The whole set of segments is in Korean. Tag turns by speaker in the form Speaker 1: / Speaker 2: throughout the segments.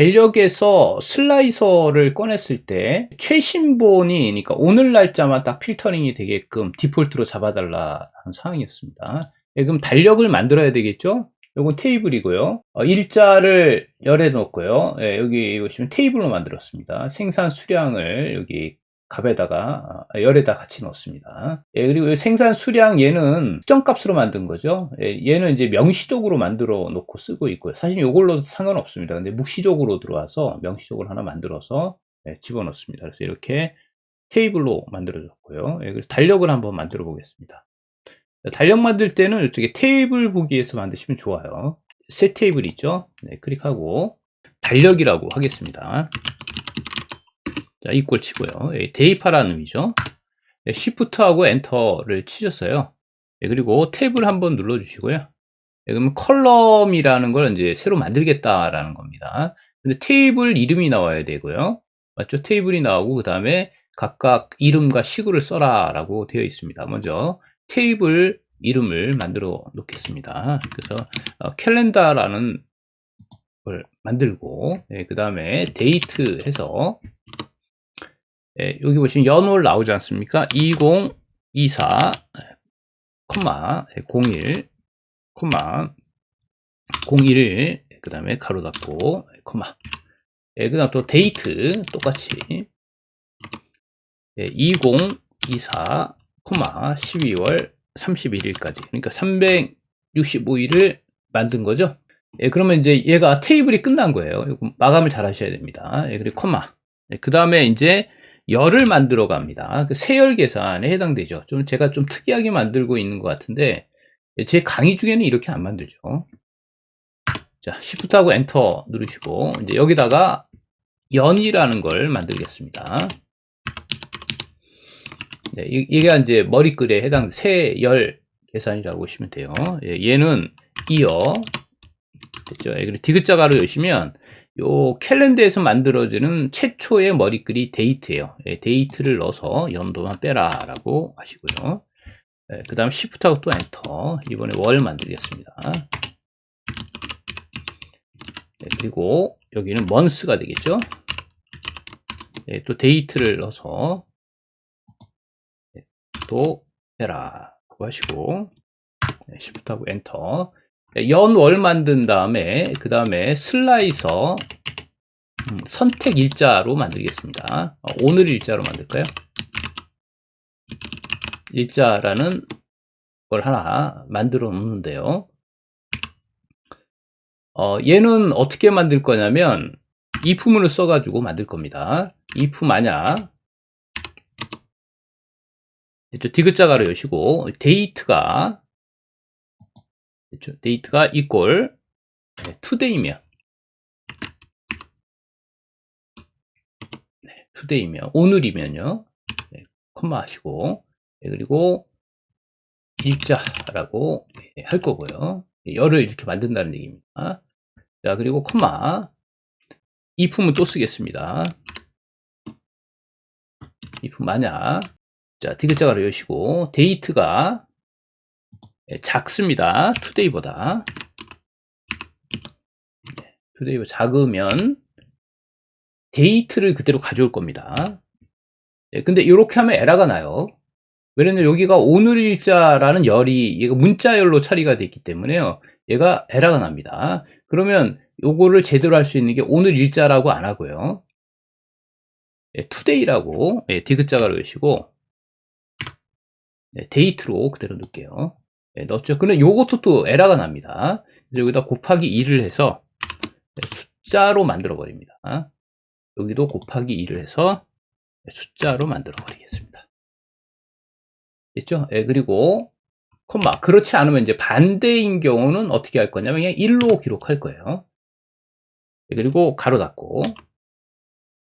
Speaker 1: 달력에서 슬라이서를 꺼냈을 때 최신본이 그러니까 오늘 날짜만 딱 필터링이 되게끔 디폴트로 잡아달라 하는 상황이었습니다. 예, 그럼 달력을 만들어야 되겠죠? 이건 테이블이고요. 어, 일자를 열에 놓고요. 예, 여기 보시면 테이블로 만들었습니다. 생산 수량을 여기 값에다가 아, 열에다 같이 넣습니다. 예, 그리고 생산 수량 얘는 특정값으로 만든 거죠. 예, 얘는 이제 명시적으로 만들어 놓고 쓰고 있고요. 사실 이걸로도 상관없습니다. 근데 묵시적으로 들어와서 명시적으로 하나 만들어서 예, 집어넣습니다. 그래서 이렇게 테이블로 만들어졌고요. 예, 그래서 달력을 한번 만들어 보겠습니다. 달력 만들 때는 이쪽에 테이블 보기에서 만드시면 좋아요. 새 테이블 있죠? 네, 클릭하고 달력이라고 하겠습니다. 자, 이꼴 치고요. 예, 대입하라는 의미죠. 네, Shift하고 엔터를 치셨어요. 네, 그리고 탭을 한번 눌러주시고요. 네, 그러면 컬럼이라는 걸 이제 새로 만들겠다라는 겁니다. 근데 테이블 이름이 나와야 되고요. 맞죠? 테이블이 나오고 그 다음에 각각 이름과 시구를 써라라고 되어 있습니다. 먼저 테이블 이름을 만들어 놓겠습니다. 그래서 어, 캘렌더라는 걸 만들고 네, 그 다음에 데이트 해서 예, 여기 보시면 연월 나오지 않습니까? 2024, 콤마, 01, 콤마, 01, 그 다음에 가로 닫고, 콤마. 예, 그 다음 또 데이트, 똑같이. 예, 2024, 콤마, 12월 31일까지. 그러니까 365일을 만든 거죠. 예, 그러면 이제 얘가 테이블이 끝난 거예요. 마감을 잘 하셔야 됩니다. 예, 그리고 콤마. 예, 그 다음에 이제 열을 만들어 갑니다. 그 세열 계산에 해당되죠. 좀 제가 좀 특이하게 만들고 있는 것 같은데 제 강의 중에는 이렇게 안 만들죠. 자, Shift하고 엔터 누르시고 이제 여기다가 연이라는 걸 만들겠습니다. 네, 이게 이제 머리글에 해당 세열 계산이라고 보시면 돼요. 예, 얘는 이어 됐죠. 예, 그리고 디귿자가로 여시면 요 캘린더에서 만들어지는 최초의 머리글이 데이트예요. 예, 데이트를 넣어서 연도만 빼라 라고 하시고요. 예, 그 다음 Shift하고 또 엔터 이번에 월 만들겠습니다. 예, 그리고 여기는 months가 되겠죠. 예, 또 데이트를 넣어서 예, 또 빼라 라고 하시고 예, Shift하고 엔터 네, 연월 만든 다음에 그 다음에 슬라이서 음, 선택 일자로 만들겠습니다. 어, 오늘 일자로 만들까요? 일자라는 걸 하나 만들어 놓는데요. 어, 얘는 어떻게 만들 거냐면 이품을 써가지고 만들 겁니다. 이품 만약 디귿자가로 여시고 데이트가 그렇죠? 데이트가 이꼴 네, 투데이면 네, 투데이면 오늘이면요. 네, 콤마 하시고. 네, 그리고 일자라고 네, 할 거고요. 열을 이렇게 만든다는 얘기입니다. 자 그리고 콤마. 이 품은 또 쓰겠습니다. 이 품 만약. 자 디귿자가로 여시고 데이트가 예, 작습니다. 투데이보다. 투데이보다 작으면 데이트를 그대로 가져올 겁니다. 예, 근데 이렇게 하면 에러가 나요. 왜냐면 여기가 오늘일자라는 열이 얘가 문자열로 처리가 됐기 때문에요. 얘가 에러가 납니다. 그러면 요거를 제대로 할 수 있는 게 오늘일자라고 안 하고요. 예, 투데이라고 예, 디귿자가로 외시고 네, 데이트로 그대로 넣을게요. 네, 넣었죠. 근데 요것도 또 에러가 납니다. 여기다 곱하기 2를 해서 네, 숫자로 만들어 버립니다. 여기도 곱하기 2를 해서 숫자로 만들어 버리겠습니다. 됐죠? 네, 그리고 콤마 그렇지 않으면 이제 반대인 경우는 어떻게 할 거냐면 그냥 1로 기록할 거예요. 네, 그리고 가로 닫고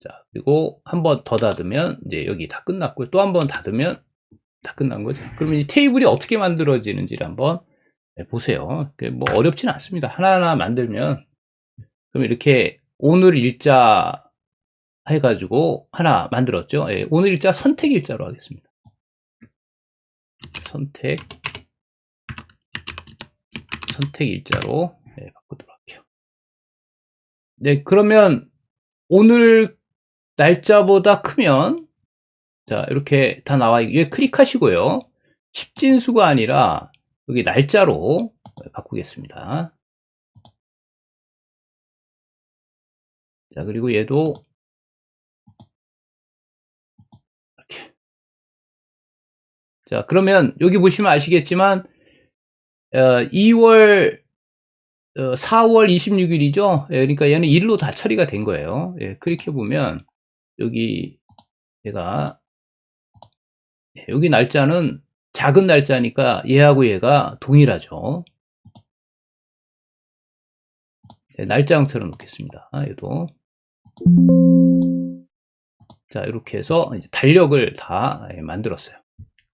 Speaker 1: 자 그리고 한 번 더 닫으면 이제 여기 다 끝났고 또 한 번 닫으면 다 끝난 거죠. 그러면 이 테이블이 어떻게 만들어지는지를 한번 보세요. 뭐 어렵지는 않습니다. 하나하나 만들면 그럼 이렇게 오늘 일자 해가지고 하나 만들었죠. 예, 오늘 일자 선택 일자로 하겠습니다. 선택 선택 일자로 예, 바꾸도록 할게요. 네, 그러면 오늘 날짜보다 크면 자, 이렇게 다 나와 예, 클릭하시고요. 10진수가 아니라 여기 날짜로 바꾸겠습니다. 자, 그리고 얘도 이렇게. 자, 그러면 여기 보시면 아시겠지만 어, 2월 어, 4월 26일이죠. 예, 그러니까 얘는 일로 다 처리가 된 거예요. 예, 클릭해 보면 여기 얘가 예, 여기 날짜는 작은 날짜니까 얘하고 얘가 동일하죠. 예, 날짜 형태로 놓겠습니다. 아, 얘도 자 이렇게 해서 이제 달력을 다 예, 만들었어요.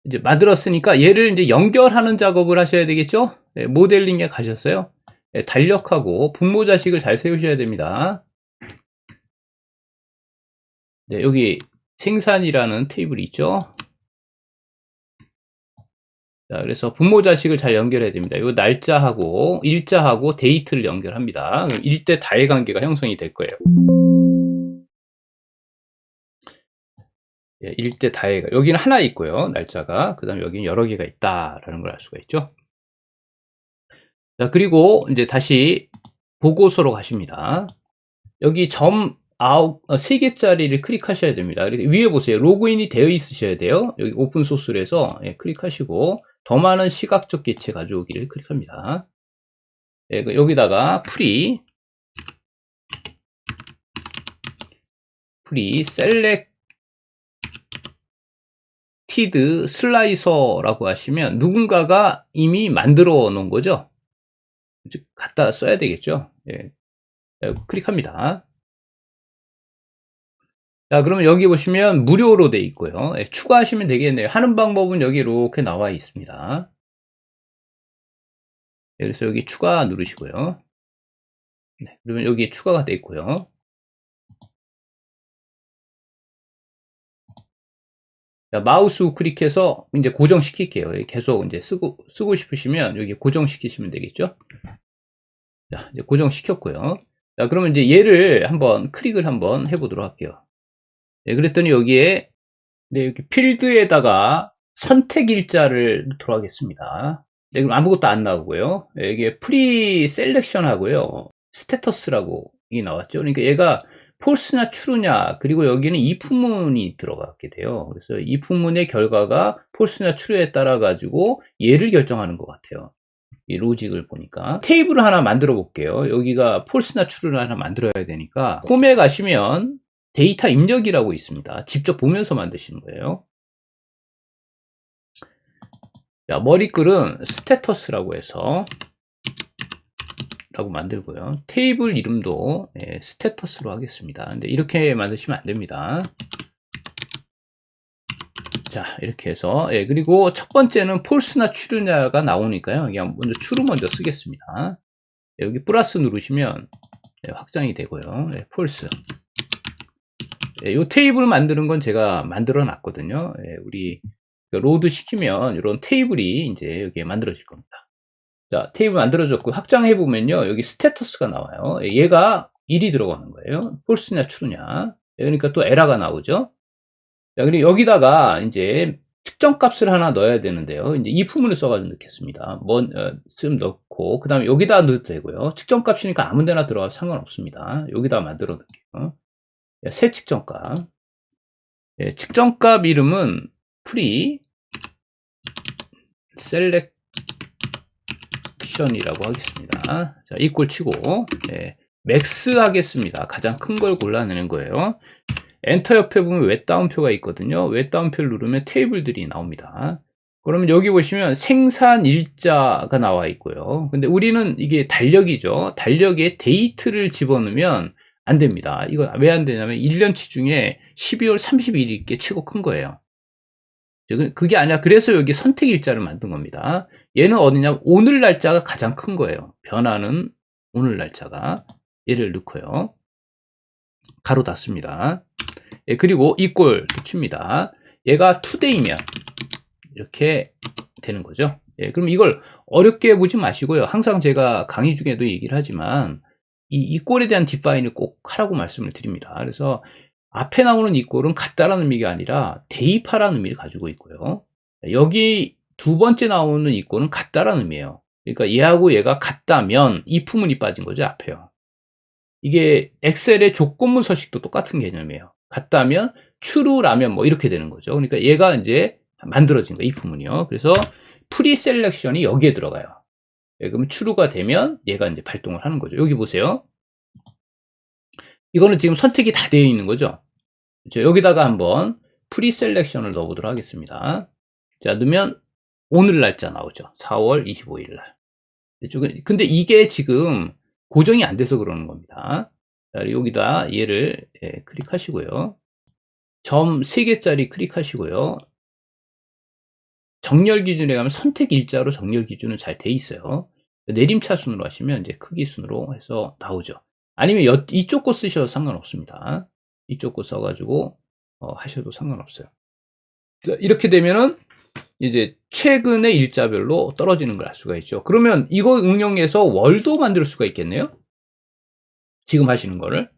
Speaker 1: 이제 만들었으니까 얘를 이제 연결하는 작업을 하셔야 되겠죠? 예, 모델링에 가셨어요. 예, 달력하고 분모 자식을 잘 세우셔야 됩니다. 네, 여기 생산이라는 테이블이 있죠. 자, 그래서 분모 자식을 잘 연결해야 됩니다. 이 날짜하고 일자하고 데이트를 연결합니다. 그럼 일대 다의 관계가 형성이 될 거예요. 예, 일대 다해가 여기는 하나 있고요 날짜가 그 다음에 여기는 여러 개가 있다라는 걸 알 수가 있죠 자 그리고 이제 다시 보고서로 가십니다 여기 점 아홉 어, 세 개짜리를 클릭하셔야 됩니다 위에 보세요 로그인이 되어 있으셔야 돼요 여기 오픈 소스로 해서 예, 클릭하시고 더 많은 시각적 개체 가져오기를 클릭합니다 예, 그 여기다가 프리 프리 셀렉 키드 슬라이서라고 하시면 누군가가 이미 만들어 놓은 거죠. 즉 갖다 써야 되겠죠. 예. 클릭합니다. 자, 그러면 여기 보시면 무료로 돼 있고요. 예, 추가하시면 되겠네요. 하는 방법은 여기 이렇게 나와 있습니다. 예, 그래서 여기 추가 누르시고요. 네, 그러면 여기 추가가 돼 있고요. 마우스 우클릭해서 이제 고정시킬게요. 계속 이제 쓰고, 쓰고 싶으시면 여기 고정시키시면 되겠죠. 자, 이제 고정시켰고요. 자, 그러면 이제 얘를 한번 클릭을 한번 해보도록 할게요. 네, 그랬더니 여기에, 네, 여기 필드에다가 선택 일자를 넣도록 하겠습니다. 네, 그럼 아무것도 안 나오고요. 네, 이게 프리 셀렉션 하고요. 스테터스라고 이 나왔죠. 그러니까 얘가 폴스냐 추루냐 그리고 여기는 이 품문이 들어가게 돼요. 그래서 이 품문의 결과가 폴스냐 추루에 따라 가지고 얘를 결정하는 것 같아요. 이 로직을 보니까 테이블을 하나 만들어 볼게요. 여기가 폴스나 추루를 하나 만들어야 되니까 홈에 가시면 데이터 입력이라고 있습니다. 직접 보면서 만드시는 거예요. 자, 머리글은 스테터스라고 해서 라고 만들고요. 테이블 이름도 예, 스테터스로 하겠습니다. 근데 이렇게 만드시면 안 됩니다. 자, 이렇게 해서 예, 그리고 첫 번째는 폴스나 추르냐가 나오니까요. 그냥 먼저 추루 먼저 쓰겠습니다. 예, 여기 플러스 누르시면 예, 확장이 되고요. 예, 폴스. 이 예, 테이블 만드는 건 제가 만들어 놨거든요. 예, 우리 로드 시키면 이런 테이블이 이제 여기에 만들어질 겁니다. 자, 테이블 만들어졌고 확장해 보면요. 여기 스테터스가 나와요. 얘가 1이 들어가는 거예요. 폴스냐 트루냐. 그러니까 또 에러가 나오죠. 자, 그리고 여기다가 이제 측정 값을 하나 넣어야 되는데요. 이제 이 부분을 써가지고 넣겠습니다. 뭔, 어, 좀 넣고, 그 다음에 여기다 넣어도 되고요. 측정 값이니까 아무 데나 들어가도 상관없습니다. 여기다 만들어 놓을게요. 새 측정 값. 예, 측정 값 이름은 프리 셀렉 옵션이라고 하겠습니다. 자, 이꼴 치고, 네, 맥스 하겠습니다. 가장 큰 걸 골라내는 거예요. 엔터 옆에 보면 웹다운표가 있거든요. 웹다운표를 누르면 테이블들이 나옵니다. 그러면 여기 보시면 생산 일자가 나와 있고요. 근데 우리는 이게 달력이죠. 달력에 데이트를 집어넣으면 안 됩니다. 이거 왜 안 되냐면 1년치 중에 12월 30일이 게 최고 큰 거예요. 그게 아니라 그래서 여기 선택 일자를 만든 겁니다. 얘는 어디냐 오늘 날짜가 가장 큰 거예요. 변화는 오늘 날짜가 얘를 넣고요. 가로 닫습니다. 예, 그리고 이꼴 칩니다. 얘가 투데이면 이렇게 되는 거죠. 예, 그럼 이걸 어렵게 보지 마시고요. 항상 제가 강의 중에도 얘기를 하지만 이 이꼴에 대한 디파인을 꼭 하라고 말씀을 드립니다. 그래서 앞에 나오는 이꼴은 같다라는 의미가 아니라 대입하라는 의미를 가지고 있고요. 여기 두 번째 나오는 이꼴은 같다라는 의미예요. 그러니까 얘하고 얘가 같다면 이 부문이 빠진 거죠, 앞에요. 이게 엑셀의 조건문 서식도 똑같은 개념이에요. 같다면 true라면 뭐 이렇게 되는 거죠. 그러니까 얘가 이제 만들어진 거예요, 이 부문이요. 그래서 프리셀렉션이 여기에 들어가요. 예, 그러면 true가 되면 얘가 이제 발동을 하는 거죠. 여기 보세요. 이거는 지금 선택이 다 되어 있는 거죠. 그렇죠? 여기다가 한번 프리 셀렉션을 넣어보도록 하겠습니다. 자, 넣으면 오늘 날짜 나오죠. 4월 25일 날. 이쪽은, 근데 이게 지금 고정이 안 돼서 그러는 겁니다. 자, 여기다 얘를 예, 클릭하시고요. 점 3개짜리 클릭하시고요. 정렬 기준에 가면 선택 일자로 정렬 기준은 잘 돼 있어요. 내림차 순으로 하시면 이제 크기 순으로 해서 나오죠. 아니면 여- 이쪽 거 쓰셔도 상관없습니다. 이쪽 거 써가지고 어, 하셔도 상관없어요. 자, 이렇게 되면은 이제 최근의 일자별로 떨어지는 걸 알 수가 있죠. 그러면 이거 응용해서 월도 만들 수가 있겠네요. 지금 하시는 거를.